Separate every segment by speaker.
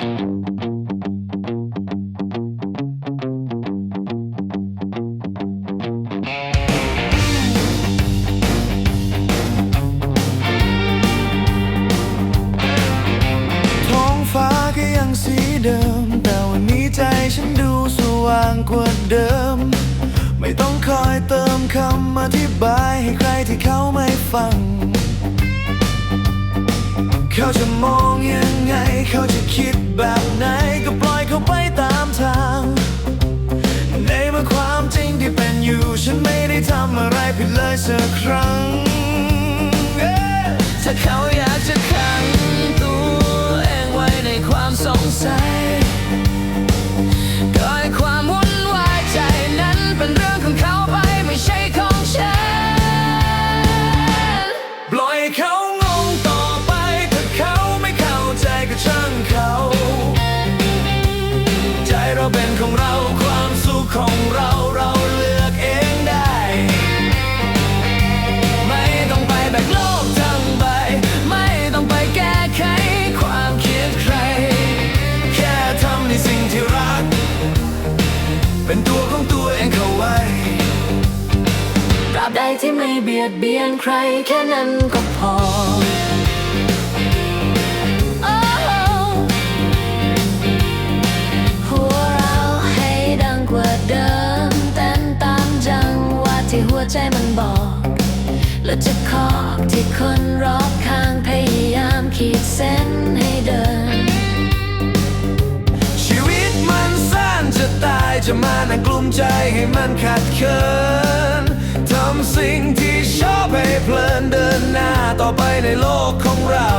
Speaker 1: ท้องฟ้าก็ยังสีเดิม แต่วันนี้ใจฉันดูสว่างกว่าเดิม ไม่ต้องคอยเติมคำอธิบายให้ใครที่เขาไม่ฟัง เขาจะมองยัง เขาจะคิดแบบไหนก็ปล่อยเขาไปตามทาง ในเมื่อความจริงที่เป็นอยู่ ฉันไม่ได้ทำอะไรผิดเลยสักครั้ง ถ้าเขา เป็นตัวของตัวเองเข้าไว้
Speaker 2: ตราบใดที่ไม่เบียดเบียนใครแค่นั้นก็พอ หัวเราให้ดังกว่าเดิมเต้นตามจังหวะที่หัวใจมันบอก และจะขอบที่คน
Speaker 1: จะมานั่งกลุ้มใจให้มันขัดเคินทำสิ่งที่ชอบให้เพลินเดินหน้าต่อไปในโลกของเรา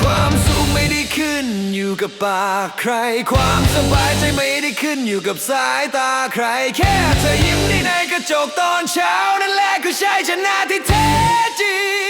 Speaker 1: ความสุขไม่ได้ขึ้นอยู่กับปากใครความสบายใจไม่ ขึ้นอยู่กับสายตาใคร แค่เธอยิ้มได้ในกระจกตอนเช้า นั่นแหละคือชัยชนะที่แท้จริง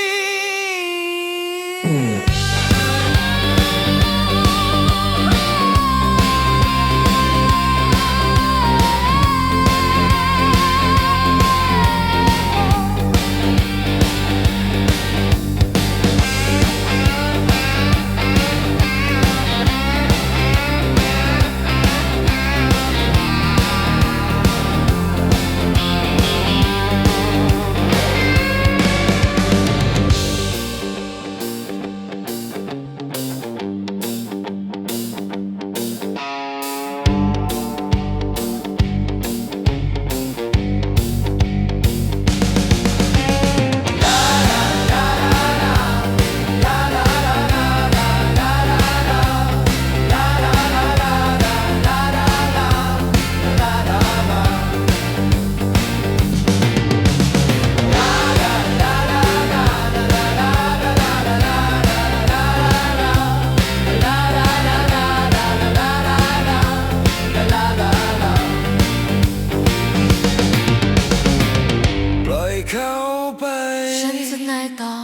Speaker 2: ฉันจะนายต่อ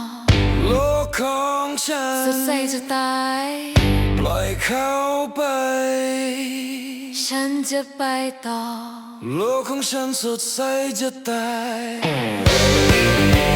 Speaker 1: โลกของฉัน
Speaker 2: สุดใจจะตาย
Speaker 1: ปล่อยเขาไป
Speaker 2: ฉันจะไปต่อ
Speaker 1: โลกของฉันสดใสจะตาย